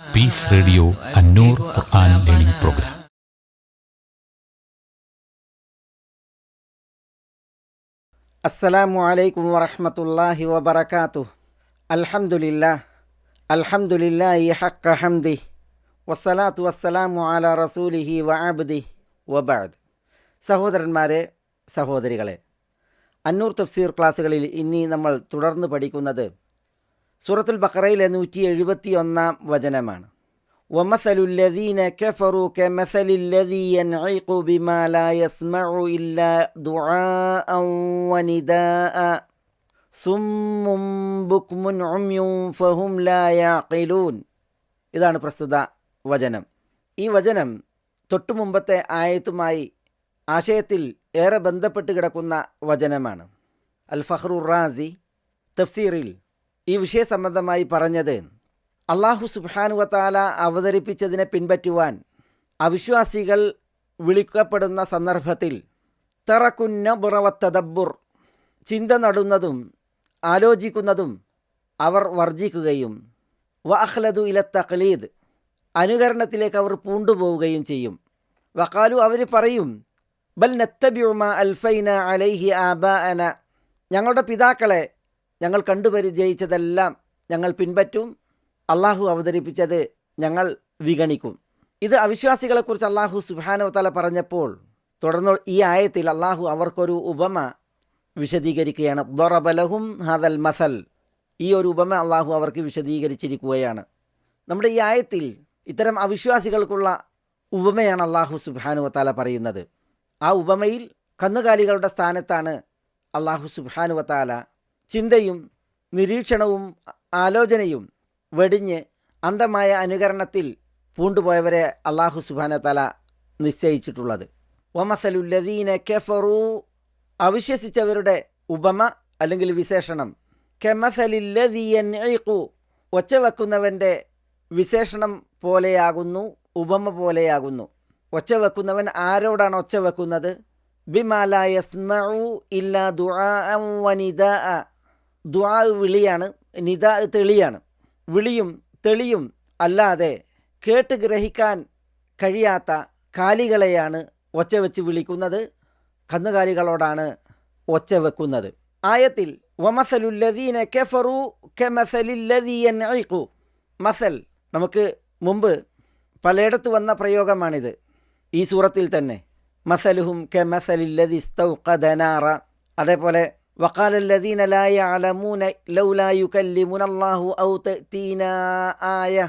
Peace radio Annoor Quran learning program അസ്സലാമു അലൈക്കും വറഹ്മത്തുള്ളാഹി വബറകാതുഹു. അൽഹംദുലില്ലാ അൽഹംദുലില്ലാഹി ഹഖ ഹംദി. വസ്സലാത്തു വസ്സലാമു അലാ റസൂലിഹി വഅബ്ദി അബ്ദി വബഅദ് സഹോദരന്മാരെ സഹോദരികളെ അന്നൂർ തഫ്സീർ ക്ലാസ്സുകളിൽ ഇനി നമ്മൾ തുടർന്ന് പഠിക്കുന്നത് സൂറത്തുൽ ബഖറയിലെ നൂറ്റി എഴുപത്തി ഒന്നാം വചനമാണ് ومثل الذين كفروا كمثل الذي ينعق بما لا يسمع إلا دعاء ونداء صم بكم عمي فهم لا يعقلون ഇതാണ് പ്രസ്തുത വചനം ഈ വചനം തൊട്ടു മുമ്പത്തെ ആയത്തുമായി ആശയത്തിൽ ഏറെ ബന്ധപ്പെട്ട് കിടക്കുന്ന വചനമാണ് അൽ ഫഹ്റുർ റാസി തഫ്സീറിൽ ഈ വിഷയസംബന്ധമായി പറഞ്ഞത് അള്ളാഹു സുബാനുവത്താല അവതരിപ്പിച്ചതിനെ പിൻപറ്റുവാൻ അവിശ്വാസികൾ വിളിക്കപ്പെടുന്ന സന്ദർഭത്തിൽ തറക്കുന്ന തറക്കുന്നബുറവത്തദബുർ ചിന്ത നടുന്നതും ആലോചിക്കുന്നതും അവർ വർജിക്കുകയും വ ഇല തഖ്ലീദ് അനുകരണത്തിലേക്ക് അവർ പൂണ്ടുപോവുകയും ചെയ്യും. വക്കാലു അവർ പറയും ബൽ നത്തബിയുമ അൽഫൈന അലൈഹി ആബ അന ഞങ്ങളുടെ പിതാക്കളെ ഞങ്ങൾ കണ്ടുപരിചയിച്ചതെല്ലാം ഞങ്ങൾ പിൻപറ്റും. അള്ളാഹു അവതരിപ്പിച്ചത് ഞങ്ങൾ വിഗണിക്കും. ഇത് അവിശ്വാസികളെക്കുറിച്ച് അള്ളാഹു സുബാനോ തല പറഞ്ഞപ്പോൾ തുടർന്ന് ഈ ആയത്തിൽ അള്ളാഹു അവർക്കൊരു ഉപമ വിശദീകരിക്കുകയാണ്. ദൊറബലഹും ഹദൽ മസൽ. ഈ ഒരു ഉപമ അള്ളാഹു അവർക്ക് വിശദീകരിച്ചിരിക്കുകയാണ്. നമ്മുടെ ഈ ആയത്തിൽ ഇത്തരം അവിശ്വാസികൾക്കുള്ള ഉപമയാണ് അള്ളാഹു സുബാനു വത്താല പറയുന്നത്. ആ ഉപമയിൽ കന്നുകാലികളുടെ സ്ഥാനത്താണ് അള്ളാഹു സുബാനു വത്താല ചിന്തയും നിരീക്ഷണവും ആലോചനയും വെടിഞ്ഞ് അന്ധമായ അനുകരണത്തിൽ പൂണ്ടുപോയവരെ അള്ളാഹു സുബാന തല നിശ്ചയിച്ചിട്ടുള്ളത്. ഒമസലുല്ലദീന കെഫറു അവിശ്വസിച്ചവരുടെ ഉപമ അല്ലെങ്കിൽ വിശേഷണം. കെമസലില്ലദീയു ഒച്ച വെക്കുന്നവന്റെ വിശേഷണം പോലെയാകുന്നു ഉപമ പോലെയാകുന്നു. ഒച്ച വെക്കുന്നവൻ ആരോടാണ് ഒച്ച വെക്കുന്നത് ബിമാലായ സ്മു ഇല്ല ദുആ വനിദാ. ദുആ വിളിയാണ് നിത തെളിയാണ്. വിളിയും തെളിയും അല്ലാതെ കേട്ട് ഗ്രഹിക്കാൻ കഴിയാത്ത കാലികളെയാണ് ഒച്ച വെച്ച് വിളിക്കുന്നത്. കന്നുകാലികളോടാണ് ഒച്ച വെക്കുന്നത്. ആയത്തിൽ വമസലുല്ലദീന കെഫറു കെമസലില്ലദീയൻഇഖു മസൽ നമുക്ക് മുമ്പ് പലയിടത്ത് വന്ന പ്രയോഗമാണിത്. ഈ സൂറത്തിൽ തന്നെ മസലുഹും കെമസലില്ലദി സ്തൗഖദനാറ അതേപോലെ وقال الذين لا يعلمون لولا يكلمنا الله أو تأتينا آية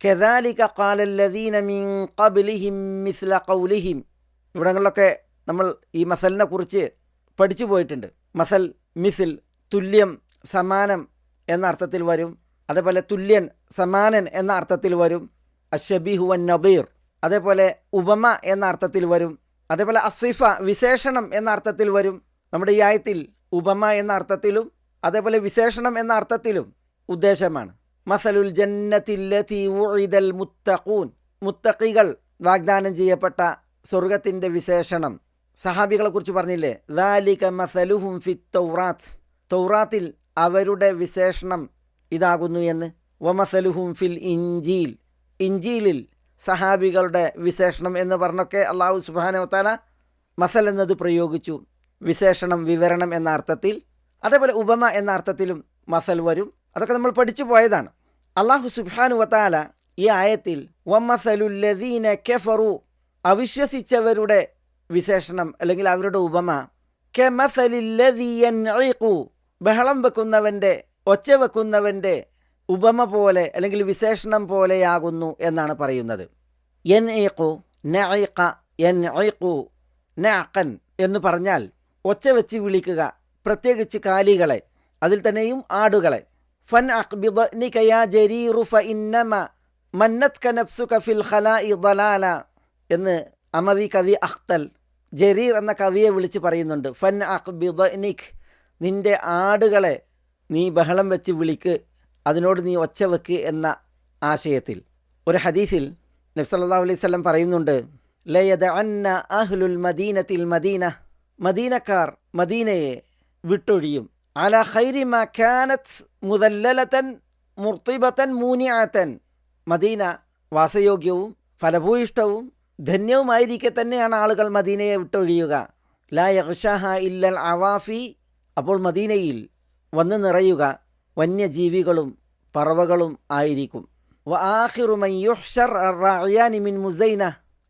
كذلك قال الذين من قبلهم مثل قولهم ഇവിടങ്ങളിലൊക്കെ നമ്മൾ ഈ മസലിനെ കുറിച്ച് പഠിച്ചു പോയിട്ടുണ്ട് മസൽ മിസിൽ തുല്യം സമാനം എന്ന അർത്ഥത്തിൽ വരും അതേപോലെ തുല്യൻ സമാനൻ എന്ന അർത്ഥത്തിൽ വരും അഷബിഹു വൻ നബീർ അതേപോലെ ഉപമ എന്ന അർത്ഥത്തിൽ വരും അതേപോലെ അസിഫ വിശേഷണം എന്ന അർത്ഥത്തിൽ വരും നമ്മുടെ ഈ ആയത്തിൽ ഉപമ എന്ന അർത്ഥത്തിലും അതേപോലെ വിശേഷണം എന്ന അർത്ഥത്തിലും ഉദ്ദേശമാണ്. മസലുൽ ജന്നത്തില്ലത്തി ഊഇദൽ മുത്തഖൂൻ. മുത്തഖികൾ വാഗ്ദാനം ചെയ്യപ്പെട്ട സ്വർഗത്തിന്റെ വിശേഷണം. സഹാബികളെക്കുറിച്ച് പറഞ്ഞില്ലേ? ദാലിക മസലുഹും ഫി തൗറാത്ത്. തൗറാത്തിൽ അവരുടെ വിശേഷണം ഇതാകുന്നു എന്ന്. വമസലുഹും ഫിൽ ഇഞ്ചീൽ ഇഞ്ചീലിൽ സഹാബികളുടെ വിശേഷണം എന്ന് പറഞ്ഞൊക്കെ അള്ളാഹു സുബാനവത്താല മസൽ എന്നത് പ്രയോഗിച്ചു. വിശേഷണം വിവരണം എന്ന അർത്ഥത്തിൽ അതേപോലെ ഉപമ എന്ന അർത്ഥത്തിലും മസൽ വരും. അതൊക്കെ നമ്മൾ പഠിച്ചു പോയതാണ്. അള്ളാഹു സുബാനു വത്താല ഈ ആയത്തിൽ അവിശ്വസിച്ചവരുടെ വിശേഷണം അല്ലെങ്കിൽ അവരുടെ ഉപമ കെമസലില്ലദീയൻഇഖു ബഹളം വെക്കുന്നവന്റെ ഒച്ച വെക്കുന്നവന്റെ ഉപമ പോലെ അല്ലെങ്കിൽ വിശേഷണം പോലെയാകുന്നു എന്നാണ് പറയുന്നത്. എൻ ഏക്കു നഇഖ എൻ ഐഖു നഅഖൻ എന്ന് പറഞ്ഞാൽ ഒച്ച വെച്ച് വിളിക്കുക പ്രത്യേകിച്ച് കാലികളെ അതിൽ തന്നെയും ആടുകളെ. ഫൻ എന്ന് അമവി കവി അഖ്തൽ ജരീർ എന്ന കവിയെ വിളിച്ച് പറയുന്നുണ്ട്. ഫൻ അഖ്ബിദ്നിക് നിന്റെ ആടുകളെ നീ ബഹളം വെച്ച് വിളിക്ക് അതിനോട് നീ ഒച്ച വെക്ക് എന്ന ആശയത്തിൽ. ഒരു ഹദീസിൽ നബ്സല്ലാ അലൈഹി സ്വലം പറയുന്നുണ്ട് ലയദ അന്ന അഹ്ലുൽ മദീനത്തിൽ മദീന മദീനക്കാർ മദീനയെ വിട്ടൊഴിയും. അല ഹൈരി മഖാനത്ത് മുതല്ലലത്തൻ മുർത്തിബത്തൻ മൂനിയാത്തൻ മദീന വാസയോഗ്യവും ഫലഭൂയിഷ്ടവും ധന്യവുമായിരിക്കെ തന്നെയാണ് ആളുകൾ മദീനയെ വിട്ടൊഴിയുക. ലാ യഹ്ഷാഹ ഇല്ലൽ അവാഫി. അപ്പോൾ മദീനയിൽ വന്നു നിറയുക വന്യജീവികളും പറവകളും ആയിരിക്കും.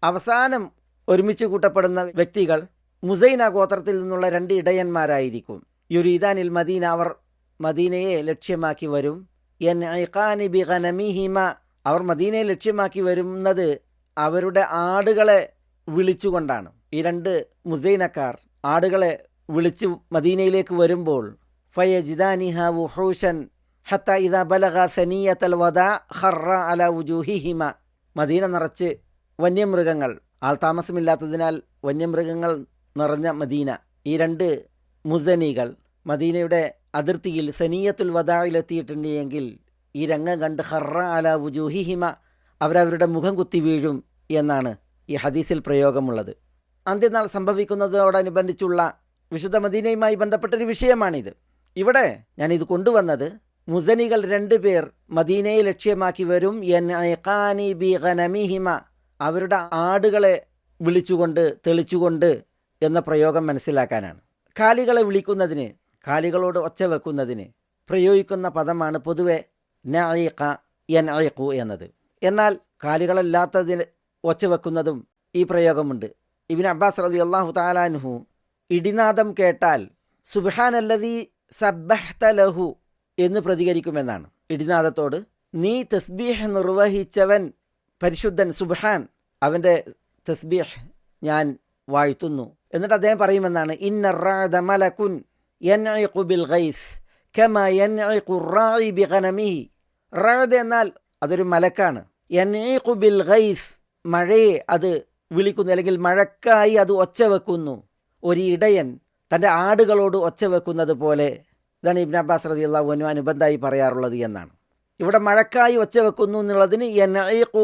അവസാനം ഒരുമിച്ച് കൂട്ടപ്പെടുന്ന വ്യക്തികൾ മുസൈന ഗോത്രത്തിൽ നിന്നുള്ള രണ്ട് ഇടയന്മാരായിരിക്കും. യുരീദാനിൽ മദീന അവർ മദീനയെ ലക്ഷ്യമാക്കി വരും. എൻ ഐഖാനി ബി ഖനമിഹിമ അവർ മദീനയെ ലക്ഷ്യമാക്കി വരുന്നത് അവരുടെ ആടുകളെ വിളിച്ചുകൊണ്ടാണ്. ഈ രണ്ട് മുസൈനക്കാർ ആടുകളെ വിളിച്ച് മദീനയിലേക്ക് വരുമ്പോൾ ഫയജിദാനിഹ വുഹൂഷൻ ഹത്ത ഇദ ബലഗ സനീയത്തൽ വദാ ഖറ അല വുജൂഹിഹിമ. മദീന നിറച്ച് വന്യമൃഗങ്ങൾ. ആൾ താമസമില്ലാത്തതിനാൽ വന്യമൃഗങ്ങൾ നിറഞ്ഞ മദീന. ഈ രണ്ട് മുസനികൾ മദീനയുടെ അതിർത്തിയിൽ സനീയത്തുൽ വദായിലെത്തിയിട്ടുണ്ട് എങ്കിൽ ഈ രംഗം കണ്ട് ഹറ അല വുജൂഹിഹിമ അവരവരുടെ മുഖം കുത്തി വീഴും എന്നാണ് ഈ ഹദീസിൽ പ്രയോഗമുള്ളത്. അന്ത്യനാൾ സംഭവിക്കുന്നതോടനുബന്ധിച്ചുള്ള വിശുദ്ധ മദീനയുമായി ബന്ധപ്പെട്ടൊരു വിഷയമാണിത്. ഇവിടെ ഞാനിത് കൊണ്ടുവന്നത് മുസനികൾ രണ്ടുപേർ മദീനയെ ലക്ഷ്യമാക്കി വരും. ബി ഖനമിഹിമ അവരുടെ ആടുകളെ വിളിച്ചുകൊണ്ട് തെളിച്ചുകൊണ്ട് എന്ന പ്രയോഗം മനസ്സിലാക്കാനാണ്. കാലികളെ വിളിക്കുന്നതിന് കാലികളോട് ഒച്ച വെക്കുന്നതിന് പ്രയോഗിക്കുന്ന പദമാണ് പൊതുവെ നഅീഖ എൻ അയക്കു എന്നത്. എന്നാൽ കാലികളല്ലാത്തതിന് ഒച്ച വെക്കുന്നതും ഈ പ്രയോഗമുണ്ട്. ഇബിൻ അബ്ബാസ് റതി അള്ളാഹു താലാൻഹു ഇടിനാദം കേട്ടാൽ സുബാനല്ലതി സബ്ബഹ്തലഹു എന്ന് പ്രതികരിക്കുമെന്നാണ്. ഇടിനാദത്തോട് നീ തസ്ബീഹ് നിർവഹിച്ചവൻ പരിശുദ്ധൻ സുബ്ഹാൻ അവന്റെ തസ്ബീഹ് ഞാൻ വാഴ്ത്തുന്നു. എന്നിട്ട് അദ്ദേഹം പറയുമെന്നാണ് ഇന്ന മലക്കുൻ യൻഇഖു ബിൽ ഗൈസ് കമ ബി റാദ് എന്നാൽ അതൊരു മലക്കാണ്. ബിൽ ഗൈസ് മഴയെ അത് വിളിക്കുന്നു അല്ലെങ്കിൽ മഴക്കായി അത് ഒച്ച വെക്കുന്നു. ഒരു ഇടയൻ തന്റെ ആടുകളോട് ഒച്ച വെക്കുന്നത് പോലെ ഇതാണ് ഇബ്നു അബ്ബാസ് റതി അള്ളാഹുനു അനുബന്ധമായി പറയാറുള്ളത് എന്നാണ്. ഇവിടെ മഴക്കായി ഒച്ച വെക്കുന്നു എന്നുള്ളതിന്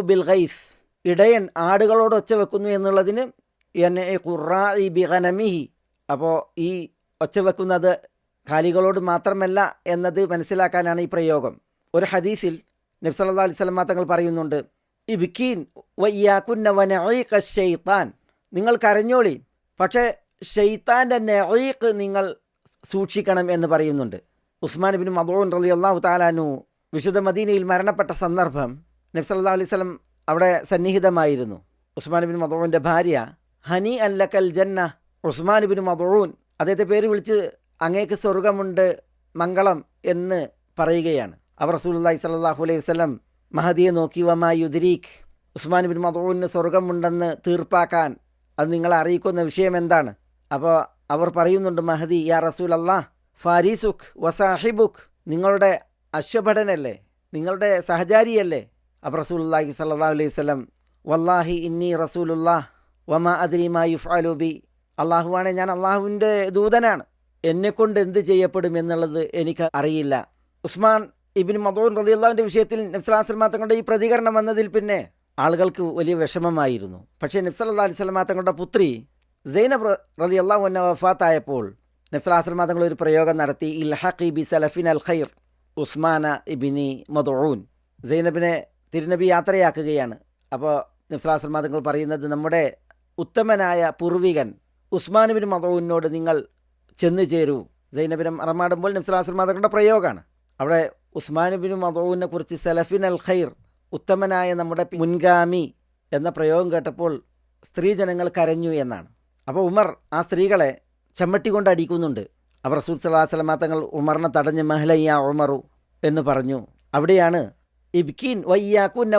ബിൽ ഗൈസ് ഇടയൻ ആടുകളോട് ഒച്ച വെക്കുന്നു എന്നുള്ളതിന് യൻഇഖു റാഇ ബി ഗനമിഹി അപ്പോൾ ഈ ഒച്ച വെക്കുന്നത് കാലികളോട് മാത്രമല്ല എന്നത് മനസ്സിലാക്കാനാണ് ഈ പ്രയോഗം. ഒരു ഹദീസിൽ നബ്സല്ലാ അലൈഹി സ്വലമാ തങ്ങൾ പറയുന്നുണ്ട് ഈ ബിക്കീൻ ഷെയ്ത്താൻ നിങ്ങൾ കരഞ്ഞോളി പക്ഷേ ഷെയ്ത്താന്റെ നെയ്ക്ക് നിങ്ങൾ സൂക്ഷിക്കണം എന്ന് പറയുന്നുണ്ട്. ഉസ്മാൻ ബിൻ മദോൻ റലി അള്ളാഹു താലാനു വിശുദ്ധ മദീനയിൽ മരണപ്പെട്ട സന്ദർഭം നബ്സല്ലാ അലൈഹി സ്വലം അവിടെ സന്നിഹിതമായിരുന്നു. ഉസ്മാൻ ബിൻ മദോവിന്റെ ഭാര്യ ഹനി അല്ലക്കൽ ജന്ന ഉസ്മാൻ ബിൻ മദൂൻ അദ്ദേഹത്തെ പേര് വിളിച്ച് അങ്ങേക്ക് സ്വർഗമുണ്ട് മംഗളം എന്ന് പറയുകയാണ്. അവർ റസൂലുള്ളാഹി സ്വല്ലല്ലാഹു അലൈഹി വസ്ലം മഹദിയെ നോക്കി വമാ യുദ്രീഖ്? ഉസ്മാൻ ബിൻ മദൂന് സ്വർഗമുണ്ടെന്ന് തീർപ്പാക്കാൻ അത് നിങ്ങളെ അറിയിക്കുന്ന വിഷയം എന്താണ്? അപ്പോൾ അവർ പറയുന്നുണ്ട് മഹദി യാ റസൂൽ അള്ളാഹ് ഫാരീസുഖ് വസാഹിബുഖ് നിങ്ങളുടെ അശ്വഭടനല്ലേ നിങ്ങളുടെ സഹചാരിയല്ലേ? അപ്പോൾ റസൂലുള്ളാഹി സ്വല്ലല്ലാഹു അലൈഹി വസല്ലം വല്ലാഹി ഇന്നി റസൂലുല്ലാഹ് വമാ അദ്രിമാ യുഫ്അലുബി അള്ളാഹുവാണെ ഞാൻ അള്ളാഹുവിന്റെ ദൂതനാണ്. എന്നെക്കൊണ്ട് എന്ത് ചെയ്യപ്പെടും എന്നുള്ളത് എനിക്ക് അറിയില്ല. ഉസ്മാൻ ഇബിൻ മദൂൻ റലിയുള്ളാവിന്റെ വിഷയത്തിൽ നബ്സലാസ്ലമാ തങ്ങളുടെ ഈ പ്രതികരണം വന്നതിൽ പിന്നെ ആളുകൾക്ക് വലിയ വിഷമമായിരുന്നു. പക്ഷേ നബ്സല്ലാ അലിസ്ലമാ തങ്ങളുടെ പുത്രി സൈനബ് റലി അള്ളാഹു എന്ന വഫാത്തായപ്പോൾ നബ്സലാസ്ലമാ തങ്ങൾ ഒരു പ്രയോഗം നടത്തി ഇൽഹഖി ബി സലഫിൻ അൽ ഖൈർ ഉസ്മാന ഇബിനി മദൂൻ. സൈനബിനെ തിരുനബി യാത്രയാക്കുകയാണ്. അപ്പോൾ നബ്സലാസ്ലമാ തങ്ങൾ പറയുന്നത് നമ്മുടെ ഉത്തമനായ പൂർവികൻ ഉസ്മാനുബിൻ മദൂനോട് നിങ്ങൾ ചെന്നു ചേരൂ. സൈനബിനെ അറമാടുമ്പോൾ നബ്സലാസ്ലമാ തങ്ങളുടെ പ്രയോഗമാണ്. അവിടെ ഉസ്മാനുബിൻ മദൂനെ കുറിച്ച് സലഫിൻ അൽ ഖൈർ ഉത്തമനായ നമ്മുടെ മുൻഗാമി എന്ന പ്രയോഗം കേട്ടപ്പോൾ സ്ത്രീ ജനങ്ങൾ കരഞ്ഞു എന്നാണ്. അപ്പോൾ ഉമർ ആ സ്ത്രീകളെ ചമ്മട്ടി കൊണ്ട് അടിക്കുന്നുണ്ട്. അവർ റസൂൽ സലാഹ് തങ്ങൾ ഉമറിനെ തടഞ്ഞ് മഹലയ്യ ഉമറു എന്ന് പറഞ്ഞു. അവിടെയാണ് ഇബ്കീൻ വയ്യാക്കുൻ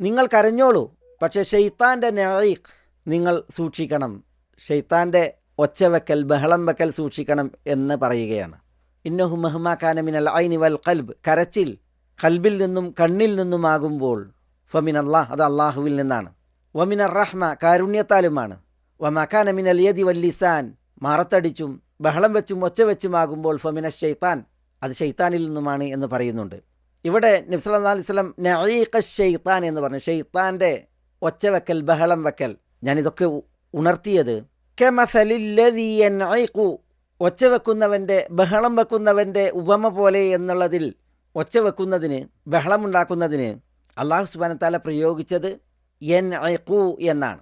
നിങ്ങൾ കരഞ്ഞോളൂ. പക്ഷേ ഷെയ്ത്താന്റെ നഴീഖ് നിങ്ങൾ സൂക്ഷിക്കണം. ഷെയ്ത്താന്റെ ഒച്ചവെക്കൽ ബഹളം വെക്കൽ സൂക്ഷിക്കണം എന്ന് പറയുകയാണ്. ഇന്നഹു മഹ്മാക്കാന മിനൽ ഐനി വൽ കൽബ് കരച്ചിൽ കൽബിൽ നിന്നും കണ്ണിൽ നിന്നുമാകുമ്പോൾ ഫമിൻ അള്ളാഹ് അത് അള്ളാഹുവിൽ നിന്നാണ്. വമിനർ റഹ്മ കാരുണ്യത്താലുമാണ്. വമക്കാന മിനൽ യദി വല്ലിസാൻ മറത്തടിച്ചും ബഹളം വെച്ചും ഒച്ച വെച്ചുമാകുമ്പോൾ ഫമിന ഷെയ്ത്താൻ അത് ഷെയ്ത്താനിൽ നിന്നുമാണ് എന്ന് പറയുന്നുണ്ട്. ഇവിടെ നബ്സല്ലാ സ്വലം നഈഖ ഷെയ്ത്താൻ എന്ന് പറഞ്ഞു. ഷെയ്ത്താന്റെ ഒച്ച വെക്കൽ ബഹളം വെക്കൽ. ഞാനിതൊക്കെ ഉണർത്തിയത്. കെമസലില്ലതി ഒച്ച വെക്കുന്നവന്റെ ബഹളം വെക്കുന്നവന്റെ ഉപമ പോലെ എന്നുള്ളതിൽ ഒച്ച വെക്കുന്നതിന് ബഹളമുണ്ടാക്കുന്നതിന് അള്ളാഹു സുബാനത്താല പ്രയോഗിച്ചത് എൻ ഐക്കു എന്നാണ്.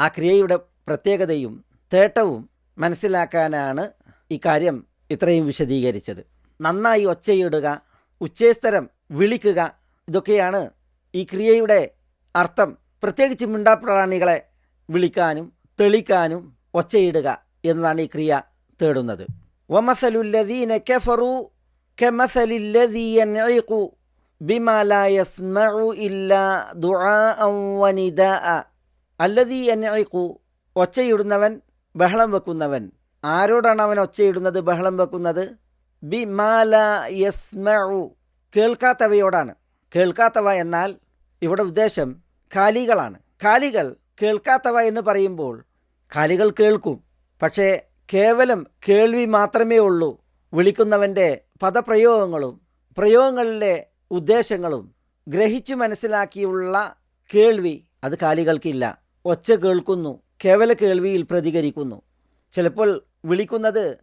ആ ക്രിയയുടെ പ്രത്യേകതയും തേട്ടവും മനസ്സിലാക്കാനാണ് ഇക്കാര്യം കാര്യം ഇത്രയും വിശദീകരിച്ചത്. നന്നായി ഒച്ചയിടുക ഉച്ചേസ്തരം വിളിക്കുക ഇതൊക്കെയാണ് ഈ ക്രിയയുടെ അർത്ഥം. പ്രത്യേകിച്ച് മിണ്ടാപ്രാണികളെ വിളിക്കാനും തെളിക്കാനും ഒച്ചയിടുക എന്നതാണ് ഈ ക്രിയ തേടുന്നത്. വമസലുല്ലദീന കഫറു കമസലില്ലദീ ബിമാലു ഇല്ല വനിദാഅ. അല്ലദീ യൻഇഖു ഒച്ചയിടുന്നവൻ ബഹളം വെക്കുന്നവൻ. ആരോടാണ് അവൻ ഒച്ചയിടുന്നത് ബഹളം വെക്കുന്നത്? ബി മാല യസ്മു കേൾക്കാത്തവയോടാണ്. കേൾക്കാത്തവ എന്നാൽ ഇവിടെ ഉദ്ദേശം കാലികളാണ്. കാലികൾ കേൾക്കാത്തവ എന്ന് പറയുമ്പോൾ കാലികൾ കേൾക്കും. പക്ഷേ കേവലം കേൾവി മാത്രമേ ഉള്ളൂ. വിളിക്കുന്നവന്റെ പദപ്രയോഗങ്ങളും പ്രയോഗങ്ങളിലെ ഉദ്ദേശങ്ങളും ഗ്രഹിച്ചു മനസ്സിലാക്കിയുള്ള കേൾവി അത് കാലികൾക്കില്ല. ഒച്ച കേൾക്കുന്നു. കേവല കേൾവിയിൽ പ്രതികരിക്കുന്നു. ചിലപ്പോൾ വിളിക്കുന്നത്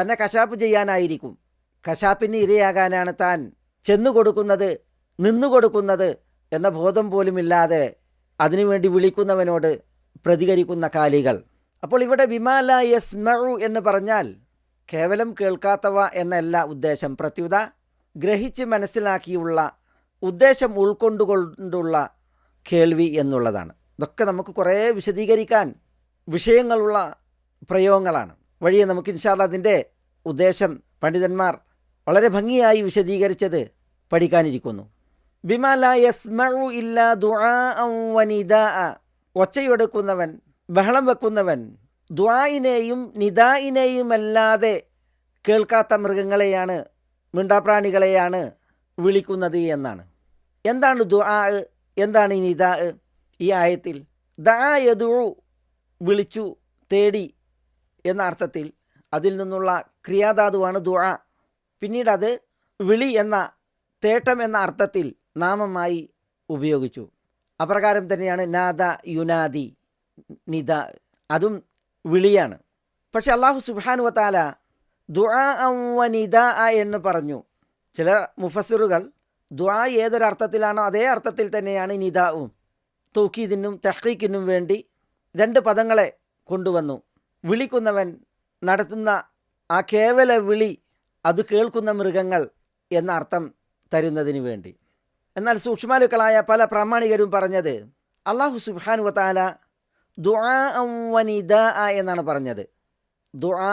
തന്നെ കശാപ്പ് ചെയ്യാനായിരിക്കും. കശാപ്പിന് ഇരയാകാനാണ് താൻ ചെന്നു കൊടുക്കുന്നത് നിന്നു കൊടുക്കുന്നത് എന്ന ബോധം പോലുമില്ലാതെ അതിനുവേണ്ടി വിളിക്കുന്നവനോട് പ്രതികരിക്കുന്ന കാലികൾ. അപ്പോൾ ഇവിടെ വിമാല യസ്മഉ എന്ന് പറഞ്ഞാൽ കേവലം കേൾക്കാത്തവ എന്നല്ല ഉദ്ദേശം. പ്രത്യുത ഗ്രഹിച്ച് മനസ്സിലാക്കിയുള്ള ഉദ്ദേശം ഉൾക്കൊണ്ടുകൊണ്ടുള്ള കേൾവി എന്നുള്ളതാണ്. ഇതൊക്കെ നമുക്ക് കുറേ വിശദീകരിക്കാൻ വിഷയങ്ങളുള്ള പ്രയോഗങ്ങളാണ്. വഴിയെ നമുക്ക് ഇൻഷാല്ല അതിന്റെ ഉദ്ദേശം പണ്ഡിതന്മാർ വളരെ ഭംഗിയായി വിശദീകരിച്ചത് പഠിക്കാനിരിക്കുന്നു. യസ്മഉ ഇല്ല ഒച്ചയെടുക്കുന്നവൻ ബഹളം വെക്കുന്നവൻ ദ്വായിനെയും നിദായിനെയുമല്ലാതെ കേൾക്കാത്ത മൃഗങ്ങളെയാണ് മിണ്ടാപ്രാണികളെയാണ് വിളിക്കുന്നത് എന്നാണ്. എന്താണ് ദുആ എന്താണ് നിദാ? ഈ ആയത്തിൽ ദാ യദു വിളിച്ചു തേടി എന്ന അർത്ഥത്തിൽ അതിൽ നിന്നുള്ള ക്രിയാധാതുവാണ് ദുആ. പിന്നീട് അത് വിളി എന്ന തേട്ടം എന്ന അർത്ഥത്തിൽ നാമമായി ഉപയോഗിച്ചു. അപ്രകാരം തന്നെയാണ് നാദ യുനാദി നിദ. അതും വിളിയാണ്. പക്ഷെ അള്ളാഹു സുബാനു വത്താല ദുആ വ എന്ന് പറഞ്ഞു. ചില മുഫസിറുകൾ ദുആ ഏതൊരർത്ഥത്തിലാണോ അതേ അർത്ഥത്തിൽ തന്നെയാണ് നിദാവും തൂക്കീദിനും തഹ്ഖീക്കിനും വേണ്ടി രണ്ട് പദങ്ങളെ കൊണ്ടുവന്നു. വിളിക്കുന്നവൻ നടത്തുന്ന ആ കേവല വിളി അത് കേൾക്കുന്ന മൃഗങ്ങൾ എന്ന അർത്ഥം തരുന്നതിന് വേണ്ടി. എന്നാൽ സൂക്ഷ്മാലുക്കളായ പല പ്രാമാണികരും പറഞ്ഞത് അള്ളാഹു സുബാനു വത്താല ദുആ എന്നാണ് പറഞ്ഞത്. ദുആ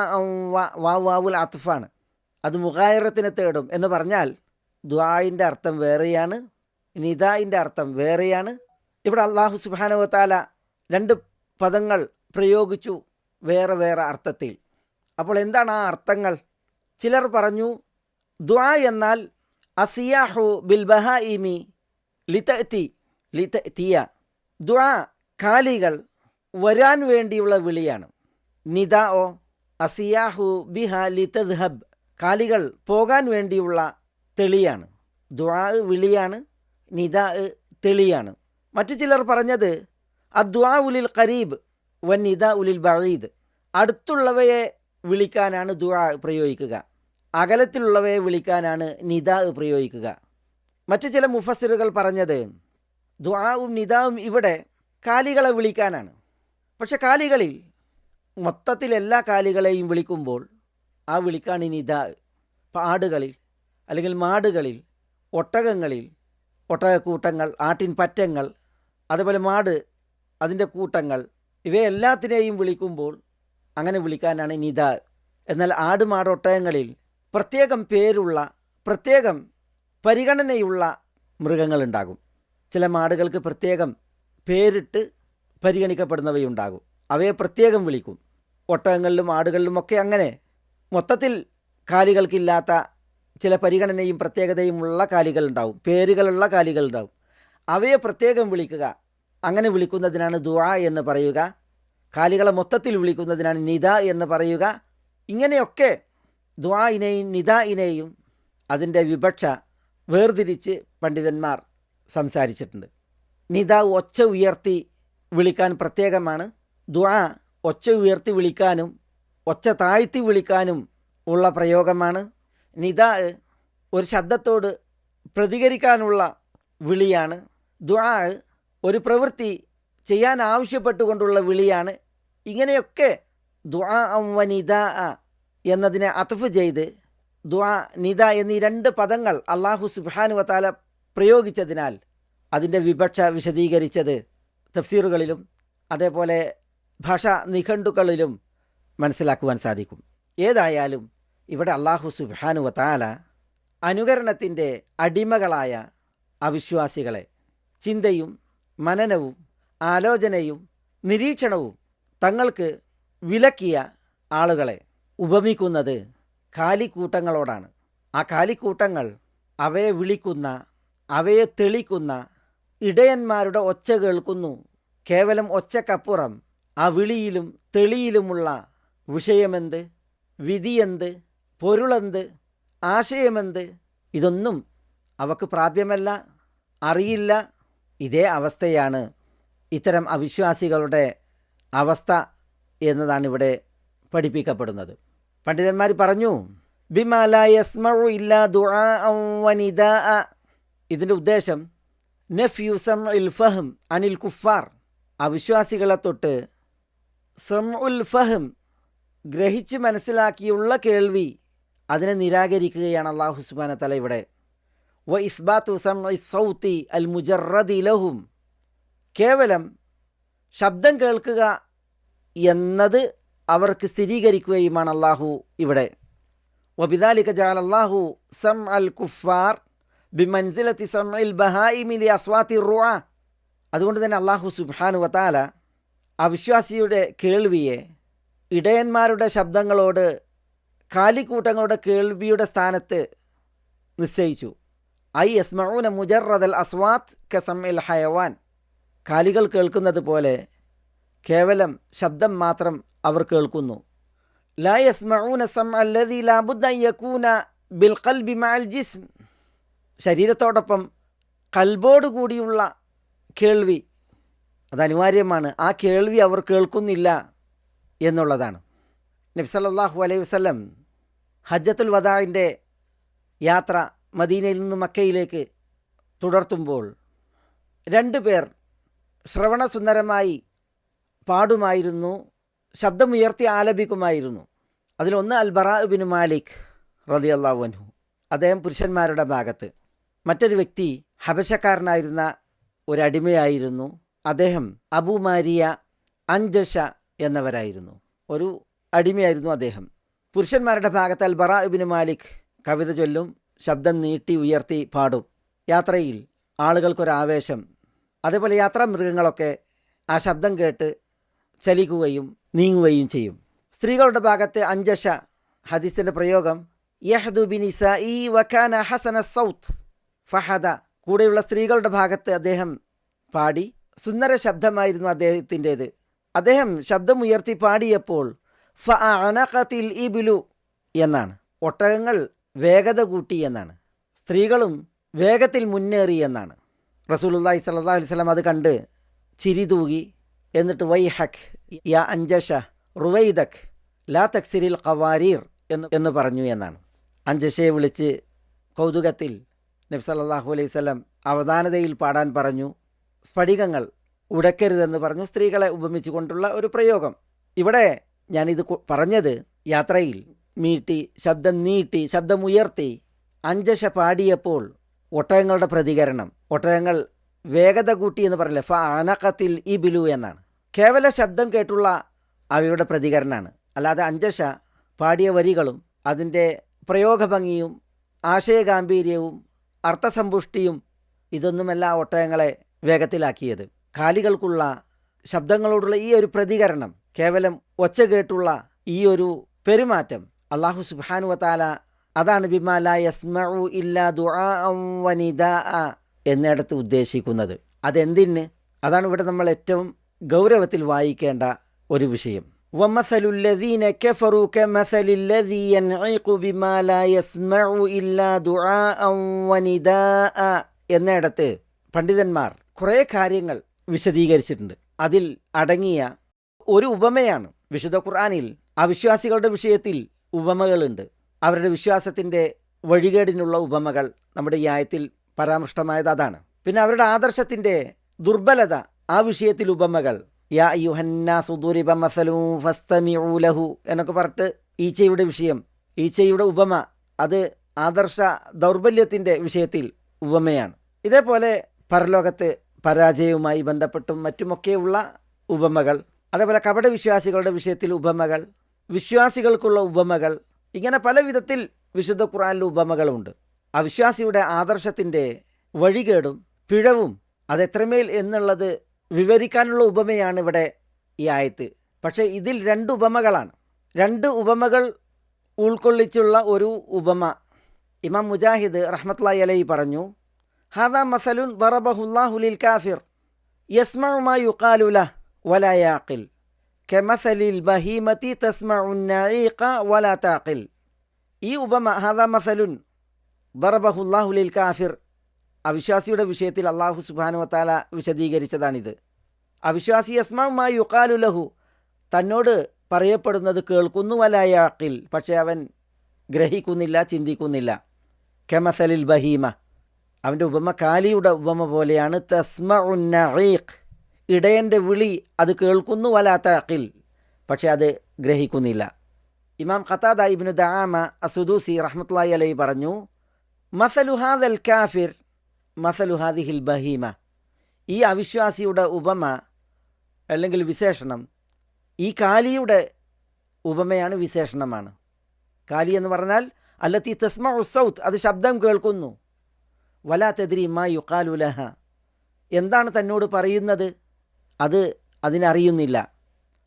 അത്ഫാണ്. അത് മുഖായിറത്തിനെ തേടും എന്ന് പറഞ്ഞാൽ ദുആയിന്റെ അർത്ഥം വേറെയാണ് നിദായിന്റെ അർത്ഥം വേറെയാണ്. ഇവിടെ അള്ളാഹു സുബാനു വത്താല രണ്ട് പദങ്ങൾ പ്രയോഗിച്ചു വേറെ വേറെ അർത്ഥത്തിൽ. അപ്പോൾ എന്താണ് ആ അർത്ഥങ്ങൾ? ചിലർ പറഞ്ഞു ദ്വാ എന്നാൽ അസിയാഹു ബിൽ ബഹായിമി ലിതഅത്തി ലിതഅത്തിയ ദുആ കാലികൾ വരാൻ വേണ്ടിയുള്ള വിളിയാണ്. നിദ ഓ അസിയാഹു ബിഹ ലിതദ്ഹബ്. കാലികൾ പോകാൻ വേണ്ടിയുള്ള തെളിയാണ്. ദുആ വിളിയാണ് നിദ തെളിയാണ്. മറ്റു ചിലർ പറഞ്ഞത് അദ്വാ ഉലിൽ ഖരീബ് വൻ നിദ ഉലിൽ ബഴീദ് അടുത്തുള്ളവയെ വിളിക്കാനാണ് ദുആ പ്രയോഗിക്കുക. അകലത്തിലുള്ളവയെ വിളിക്കാനാണ് നിദാ പ്രയോഗിക്കുക. മറ്റു ചില മുഫസിറുകൾ പറഞ്ഞത് ദുആവും നിദാവും ഇവിടെ കാലികളെ വിളിക്കാനാണ്. പക്ഷെ കാലികളിൽ മൊത്തത്തിൽ എല്ലാ കാലികളെയും വിളിക്കുമ്പോൾ ആ വിളിക്കാണ് നിദാ. ഇപ്പം ആടുകളിൽ അല്ലെങ്കിൽ മാടുകളിൽ ഒട്ടകങ്ങളിൽ ഒട്ടകക്കൂട്ടങ്ങൾ ആട്ടിൻ പറ്റങ്ങൾ അതുപോലെ മാട് അതിന്റെ കൂട്ടങ്ങൾ ഇവയെല്ലാത്തിനെയും വിളിക്കുമ്പോൾ അങ്ങനെ വിളിക്കാനാണ് നിദാ. എന്നാൽ ആട് മാട് ഒട്ടകങ്ങളിൽ പ്രത്യേകം പേരുള്ള പ്രത്യേകം പരിഗണനയുള്ള മൃഗങ്ങളുണ്ടാകും. ചില മാടുകൾക്ക് പ്രത്യേകം പേരിട്ട് പരിഗണിക്കപ്പെടുന്നവയുണ്ടാകും. അവയെ പ്രത്യേകം വിളിക്കും. ഒട്ടകങ്ങളിലും ആടുകളിലുമൊക്കെ അങ്ങനെ. മൊത്തത്തിൽ കാലികൾക്കില്ലാത്ത ചില പരിഗണനയും പ്രത്യേകതയും ഉള്ള കാലികളുണ്ടാവും. പേരുകളുള്ള കാലികളുണ്ടാവും. അവയെ പ്രത്യേകം വിളിക്കുക. അങ്ങനെ വിളിക്കുന്നതിനാണ് ദുആ എന്ന് പറയുക. കാലികളെ മൊത്തത്തിൽ വിളിക്കുന്നതിനാണ് നിത എന്ന് പറയുക. ഇങ്ങനെയൊക്കെ ദ്വായിനെയും നിദായിനെയും അതിന്റെ വിവക്ഷ വേർതിരിച്ച് പണ്ഡിതന്മാർ സംസാരിച്ചിട്ടുണ്ട്. നിദ ഒച്ച ഉയർത്തി വിളിക്കാൻ പ്രത്യേകമാണ്. ദ്വാ ഒച്ച ഉയർത്തി വിളിക്കാനും ഒച്ച താഴ്ത്തി വിളിക്കാനും ഉള്ള പ്രയോഗമാണ്. നിദ ഒരു ശബ്ദത്തോട് പ്രതികരിക്കാനുള്ള വിളിയാണ്. ദ്വാ ഒരു പ്രവൃത്തി ചെയ്യാൻ ആവശ്യപ്പെട്ടുകൊണ്ടുള്ള വിളിയാണ്. ഇങ്ങനെയൊക്കെ ദുആ വനിത എന്നതിനെ അതഫ് ചെയ്ത് ദ്വാ നിത എന്നീ രണ്ട് പദങ്ങൾ അള്ളാഹു സുബാനു വത്താല പ്രയോഗിച്ചതിനാൽ അതിന്റെ വിപക്ഷ വിശദീകരിച്ചത് തഫ്സീറുകളിലും അതേപോലെ ഭാഷ നിഘണ്ടുക്കളിലും മനസ്സിലാക്കുവാൻ സാധിക്കും. ഏതായാലും ഇവിടെ അള്ളാഹു സുബാനു വത്താല അനുകരണത്തിന്റെ അടിമകളായ അവിശ്വാസികളെ ചിന്തയും മനനവും ആലോചനയും നിരീക്ഷണവും തങ്ങൾക്ക് വിലക്കിയ ആളുകളെ ഉപമിക്കുന്നത് കാലിക്കൂട്ടങ്ങളോടാണ്. ആ കാലിക്കൂട്ടങ്ങൾ അവയെ വിളിക്കുന്ന അവയെ തെളിക്കുന്ന ഇടയന്മാരുടെ ഒച്ച കേൾക്കുന്നു. കേവലം ഒച്ചക്കപ്പുറം ആ വിളിയിലും തെളിയിലുമുള്ള വിഷയമെന്ത്? വിധിയെന്ത്? പൊരുളെന്ത്? ആശയമെന്ത്? ഇതൊന്നും അവക്ക് പ്രാപ്യമല്ല അറിയില്ല. ഇതേ അവസ്ഥയാണ് ഇത്തരം അവിശ്വാസികളുടെ അവസ്ഥ എന്നതാണ് ഇവിടെ പഠിപ്പിക്കപ്പെടുന്നത്. പണ്ഡിതന്മാർ പറഞ്ഞു ഇല്ലാ ദുആ ഇതിന്റെ ഉദ്ദേശം നഫ്യു സം ഉൽ ഫഹം അനിൽ കുഫാർ. അവിശ്വാസികളെ തൊട്ട് സം ഉൽ ഫഹം ഗ്രഹിച്ച് മനസ്സിലാക്കിയുള്ള കേൾവി അതിനെ നിരാകരിക്കുകയാണ് അള്ളാഹു സുബാന തല ഇവിടെ. വ ഇസ്ബാത്തു സം സൗത്തി അൽ മുജറദി ലഹും. കേവലം ശബ്ദം കേൾക്കുക എന്നത് അവർക്ക് സ്ഥിരീകരിക്കുകയുമാണ് അള്ളാഹു ഇവിടെ. വബിദാലിക ജാൽ അള്ളാഹു സം അൽ കുഫാർ ബിമൻസിലത്തി സം ഇൽ ബഹായിമിലി അസ്വാത്തി റുവ അതുകൊണ്ട് തന്നെ അള്ളാഹു സുബ്ഹാനു വത്താല അവിശ്വാസിയുടെ കേൾവിയെ ഇടയന്മാരുടെ ശബ്ദങ്ങളോട് കാലിക്കൂട്ടങ്ങളുടെ കേൾവിയുടെ സ്ഥാനത്ത് നിശ്ചയിച്ചു. I യസ്മഊന മുജറദൽ അസ്വാത്ത് Kasam L ഹയവാൻ. കാലികൾ കേൾക്കുന്നത് പോലെ കേവലം ശബ്ദം മാത്രം അവർ കേൾക്കുന്നു. ലാ യസ്മഊന സം ബിൽ മഅൽ ശരീരത്തോടൊപ്പം കൽബോട് കൂടിയുള്ള കേൾവി അത് അനിവാര്യമാണ്. ആ കേൾവി അവർ കേൾക്കുന്നില്ല എന്നുള്ളതാണ്. നബ്സല്ലാഹു അലൈഹി വസ്ലം ഹജ്ജത്തുൽ വദാഇന്റെ യാത്ര മദീനയിൽ നിന്ന് മക്കയിലേക്ക് തുടർത്തുമ്പോൾ രണ്ടു പേർ ശ്രവണസുന്ദരമായി പാടുമായിരുന്നു ശബ്ദമുയർത്തി ആലപിക്കുമായിരുന്നു. അതിലൊന്ന് അൽബറാ ബിൻ മാലിക് റതി അള്ളാഹു അൻഹു. അദ്ദേഹം പുരുഷന്മാരുടെ ഭാഗത്ത്. മറ്റൊരു വ്യക്തി ഹബശക്കാരനായിരുന്ന ഒരടിമയായിരുന്നു. അദ്ദേഹം അബുമാരിയ അഞ്ജഷ എന്നവരായിരുന്നു. ഒരു അടിമയായിരുന്നു അദ്ദേഹം. പുരുഷന്മാരുടെ ഭാഗത്ത് അൽബറ ഇബിന് മാലിക് കവിത ചൊല്ലും ശബ്ദം നീട്ടി ഉയർത്തി പാടും. യാത്രയിൽ ആളുകൾക്കൊരാവേശം അതേപോലെ യാത്രാ മൃഗങ്ങളൊക്കെ ആ ശബ്ദം കേട്ട് ചലിക്കുകയും നീങ്ങുകയും ചെയ്യും. സ്ത്രീകളുടെ ഭാഗത്ത് അഞ്ചശ ഹദീസിന്റെ പ്രയോഗം യഹ്ദു സൗത്ത് ഫഹദ. കൂടെയുള്ള സ്ത്രീകളുടെ ഭാഗത്ത് അദ്ദേഹം പാടി സുന്ദര ശബ്ദമായിരുന്നു അദ്ദേഹത്തിന്റേത്. അദ്ദേഹം ശബ്ദമുയർത്തി പാടിയപ്പോൾ ഇബിലു എന്നാണ്. ഒട്ടകങ്ങൾ വേഗത കൂട്ടി എന്നാണ്. സ്ത്രീകളും വേഗത്തിൽ മുന്നേറി എന്നാണ്. റസൂലുല്ലാഹി സല്ലാ അലിസ്ലാം അത് കണ്ട് ചിരി തൂകി എന്നിട്ട് വൈഹക് യാ അഞ്ചഷ റുവൈദക് ലാ തക്സിരിൽ ഖവാരീർ എന്ന് എന്ന് പറഞ്ഞു എന്നാണ്. അഞ്ചഷയെ വിളിച്ച് കൗതുകത്തിൽ നബി സല്ലല്ലാഹു അലൈഹി വസല്ലം അവധാനതയിൽ പാടാൻ പറഞ്ഞു സ്ഫടികങ്ങൾ ഉടക്കരുതെന്ന് പറഞ്ഞു സ്ത്രീകളെ ഉപമിച്ചുകൊണ്ടുള്ള ഒരു പ്രയോഗം. ഇവിടെ ഞാനിത് പറഞ്ഞത് യാത്രയിൽ മീട്ടി ശബ്ദം നീട്ടി ശബ്ദമുയർത്തി അഞ്ചശ പാടിയപ്പോൾ ഒട്ടകങ്ങളുടെ പ്രതികരണം ഒട്ടകങ്ങൾ വേഗത കൂട്ടി എന്ന് പറയില്ല? ഫ അനക്കത്തിൽ ഈ ബിലു എന്നാണ്. കേവല ശബ്ദം കേട്ടുള്ള അവയുടെ പ്രതികരണമാണ് അല്ലാതെ അഞ്ചശ പാടിയ വരികളും അതിന്റെ പ്രയോഗഭംഗിയും ആശയഗാംഭീര്യവും അർത്ഥസമ്പുഷ്ടിയും ഇതൊന്നുമല്ല ഒട്ടകങ്ങളെ വേഗത്തിലാക്കിയത്. കാലികൾക്കുള്ള ശബ്ദങ്ങളോടുള്ള ഈ ഒരു പ്രതികരണം കേവലം ഒച്ച കേട്ടുള്ള ഈ ഒരു പെരുമാറ്റം അള്ളാഹു സുബാനുവത്താല അതാണ് ബിമാല യസ്മഉ ഇല്ലാ ദുആ എന്നിടത്ത് ഉദ്ദേശിക്കുന്നത് അതെന്തിന് അതാണ് ഇവിടെ നമ്മൾ ഏറ്റവും ഗൗരവത്തിൽ വായിക്കേണ്ട ഒരു വിഷയം ومثل الذين كفروا كمثل الذي ينعق بما لا يسمع إلا دعاء ونداء എന്നിടത്ത് പണ്ഡിതന്മാർ കുറേ കാര്യങ്ങൾ വിശദീകരിച്ചിട്ടുണ്ട് അതിൽ അടങ്ങിയ ഒരു ഉപമയാണ് വിശുദ്ധ ഖുർആനിൽ അവിശ്വാസികളുടെ വിഷയത്തിൽ ഉപമകളുണ്ട് അവരുടെ വിശ്വാസത്തിൻ്റെ വഴികേടിനുള്ള ഉപമകൾ നമ്മുടെ ഈ ആയത്തിൽ പരാമൃഷ്ടമായത് അതാണ്. പിന്നെ അവരുടെ ആദർശത്തിന്റെ ദുർബലത ആ വിഷയത്തിൽ ഉപമകൾ യാ യുഹന്നാസുദുരിബ മസലൂ ഫസ്തമിഊലഹു എന്നൊക്കെ പറഞ്ഞിട്ട് ഈച്ചയുടെ വിഷയം ഈച്ചയുടെ ഉപമ അത് ആദർശ ദൗർബല്യത്തിന്റെ വിഷയത്തിൽ ഉപമയാണ്. ഇതേപോലെ പരലോകത്ത് പരാജയവുമായി ബന്ധപ്പെട്ടും മറ്റുമൊക്കെയുള്ള ഉപമകൾ അതേപോലെ കപട വിശ്വാസികളുടെ വിഷയത്തിൽ ഉപമകൾ വിശ്വാസികൾക്കുള്ള ഉപമകൾ ഇങ്ങനെ പല വിധത്തിൽ വിശുദ്ധ ഖുറാനിൽ ഉപമകളുണ്ട്. അവിശ്വാസിയുടെ ആദർശത്തിന്റെ വഴികേടും പിഴവും അതെത്രമേൽ എന്നുള്ളത് വിവരിക്കാനുള്ള ഉപമയാണ് ഇവിടെ ഈ ആയത്ത്. പക്ഷേ ഇതിൽ രണ്ട് ഉപമകളാണ്. രണ്ട് ഉപമകൾ ഉൾക്കൊള്ളിച്ചുള്ള ഒരു ഉപമ ഇമാം മുജാഹിദ് റഹ്മത്ലായി അലൈ പറഞ്ഞു ഹാദ മസലുൻ ദറബഹുല്ലാഹുലിൽ കാഫിർ യസ്മഉ യുഖാലുല വലായാഖിൽ കെമസലിൽ ബഹീമത്തി തസ്മഉന്നീഖ വലാ താഖിൽ. ഈ ഉപമ ഹാദ മസലുൻ ദറബഹുല്ലാഹുലിൽ കാഫിർ. അവിശ്വാസിയുടെ വിഷയത്തിൽ അള്ളാഹു സുബാനുവത്താല വിശദീകരിച്ചതാണിത്. അവിശ്വാസി അസ്മാവുമായി യുക്കാലുലഹു തന്നോട് പറയപ്പെടുന്നത് കേൾക്കുന്നു വലായാഖിൽ പക്ഷേ അവൻ ഗ്രഹിക്കുന്നില്ല ചിന്തിക്കുന്നില്ല. കെമസലിൽ ബഹീമ. അവന്റെ ഉപമ കാലിയുടെ ഉപമ പോലെയാണ്. തസ്മഉന്നീഖ് ഇടയന്റെ വിളി അത് കേൾക്കുന്നു വലാത്തഖിൽ പക്ഷേ അത് ഗ്രഹിക്കുന്നില്ല. ഇമാം ഖത്താദ ഇബ്നു ദാമ അസുദൂസി റഹ്മത്ത് അലൈ പറഞ്ഞു മസലു ഹാദൽ കാഫിർ മസലു ഹാദിഹിൽ ബഹീമ. ഈ അവിശ്വാസിയുടെ ഉപമ അല്ലെങ്കിൽ വിശേഷണം ഈ കാലിയുടെ ഉപമയാണ് വിശേഷണമാണ്. കാലി എന്ന് പറഞ്ഞാൽ അല്ലത്തി തസ്മ ഉസൗത്ത് അത് ശബ്ദം കേൾക്കുന്നു. വലാ തെദ്രി മാ യുക്കാലുലഹ എന്താണ് തന്നോട് പറയുന്നത്? അത് അതിനറിയുന്നില്ല.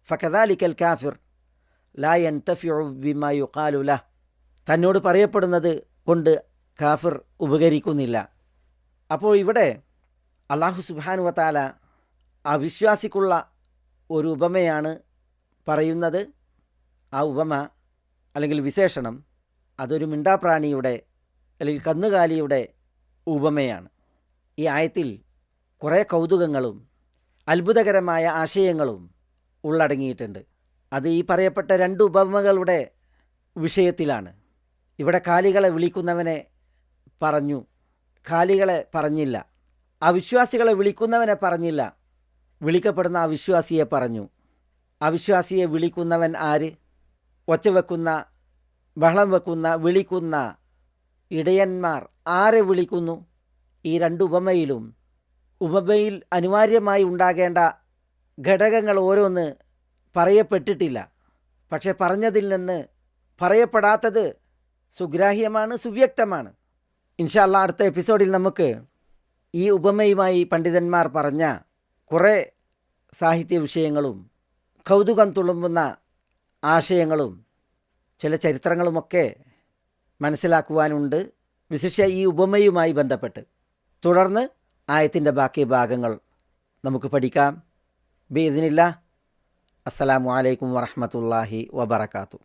ഫക്കദാലിക്കൽ കാഫിർ ലാ യൻതഫിഉ ബിമാ യുക്കാലുല തന്നോട് പറയപ്പെടുന്നത് കൊണ്ട് കാഫിർ ഉപകരിക്കുന്നില്ല. അപ്പോൾ ഇവിടെ അള്ളാഹു സുബാനു വത്താല അവിശ്വാസിക്കുള്ള ഒരു ഉപമയാണ് പറയുന്നത്. ആ ഉപമ അല്ലെങ്കിൽ വിശേഷണം അതൊരു മിണ്ടാപ്രാണിയുടെ അല്ലെങ്കിൽ കന്നുകാലിയുടെ ഉപമയാണ്. ഈ ആയത്തിൽ കുറേ കൗതുകങ്ങളും അത്ഭുതകരമായ ആശയങ്ങളും ഉള്ളടങ്ങിയിട്ടുണ്ട്. അത് ഈ പറയപ്പെട്ട രണ്ട് ഉപമകളുടെ വിഷയത്തിലാണ്. ഇവിടെ കാലികളെ വിളിക്കുന്നവനെ പറഞ്ഞു. കാലികളെ പറഞ്ഞില്ല. അവിശ്വാസികളെ വിളിക്കുന്നവനെ പറഞ്ഞില്ല. വിളിക്കപ്പെടുന്ന അവിശ്വാസിയെ പറഞ്ഞു. അവിശ്വാസിയെ വിളിക്കുന്നവൻ ആര്? ഒച്ച വെക്കുന്ന ബഹളം വെക്കുന്ന വിളിക്കുന്ന ഇടയന്മാർ ആരെ വിളിക്കുന്നു? ഈ രണ്ട് ഉപമയിലും ഉപമയിൽ അനിവാര്യമായി ഉണ്ടാകേണ്ട ഘടകങ്ങൾ ഓരോന്ന് പറയപ്പെട്ടിട്ടില്ല. പക്ഷെ പറഞ്ഞതിൽ നിന്ന് പറയപ്പെടാത്തത് സുഗ്രാഹ്യമാണ് സുവ്യക്തമാണ്. ഇൻഷാല്ല അടുത്ത എപ്പിസോഡിൽ നമുക്ക് ഈ ഉപമയുമായി പണ്ഡിതന്മാർ പറഞ്ഞ കുറേ സാഹിത്യ വിഷയങ്ങളും കൗതുകം തുളുമ്പുന്ന ആശയങ്ങളും ചില ചരിത്രങ്ങളുമൊക്കെ മനസ്സിലാക്കുവാനുണ്ട്. വിശിഷ്യ ഈ ഉപമയുമായി ബന്ധപ്പെട്ട്. തുടർന്ന് ആയത്തിന്റെ ബാക്കി ഭാഗങ്ങൾ നമുക്ക് പഠിക്കാം. ബേദിനില്ല അസ്സലാമു അലൈക്കും വറഹമത്തല്ലാഹി വബർക്കാത്തു